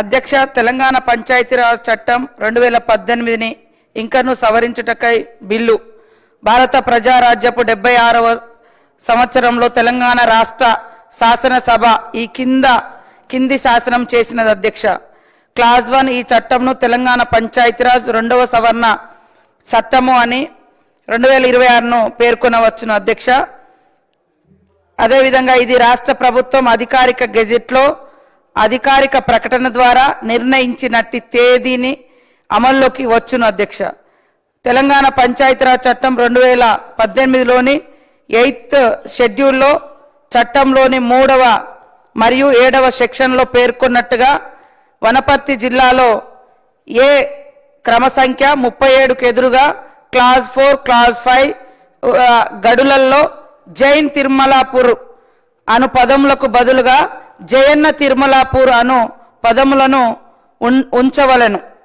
అధ్యక్ష తెలంగాణ పంచాయతీరాజ్ చట్టం రెండు వేల పద్దెనిమిదిని ఇంకను సవరించుటకై బిల్లు. భారత ప్రజారాజ్యపు డెబ్బై ఆరవ సంవత్సరంలో తెలంగాణ రాష్ట్ర శాసనసభ ఈ కింద కింది శాసనం చేసినది అధ్యక్ష. క్లాజ్ వన్ ఈ చట్టంను తెలంగాణ పంచాయతీరాజ్ రెండవ సవరణ చట్టము అని రెండు వేల ఇరవై ఆరును పేర్కొనవచ్చును అధ్యక్ష. అదేవిధంగా ఇది రాష్ట్ర ప్రభుత్వం అధికారిక గెజెట్లో అధికారిక ప్రకటన ద్వారా నిర్ణయించినట్టి తేదీని అమల్లోకి వచ్చును అధ్యక్ష. తెలంగాణ పంచాయతీరాజ్ చట్టం రెండు వేల పద్దెనిమిదిలోని ఎయిత్ షెడ్యూల్లో చట్టంలోని మూడవ మరియు ఏడవ సెక్షన్లో పేర్కొన్నట్టుగా వనపర్తి జిల్లాలో ఏ క్రమ సంఖ్య ముప్పై ఏడుకు ఎదురుగా క్లాస్ ఫోర్ క్లాస్ ఫైవ్ గడులల్లో జైన్ తిరుమలాపూర్ అను పదములకు బదులుగా జయన్న తిరుమలాపూర్ అను పదములను ఉంచవలను ఉంచవలెను.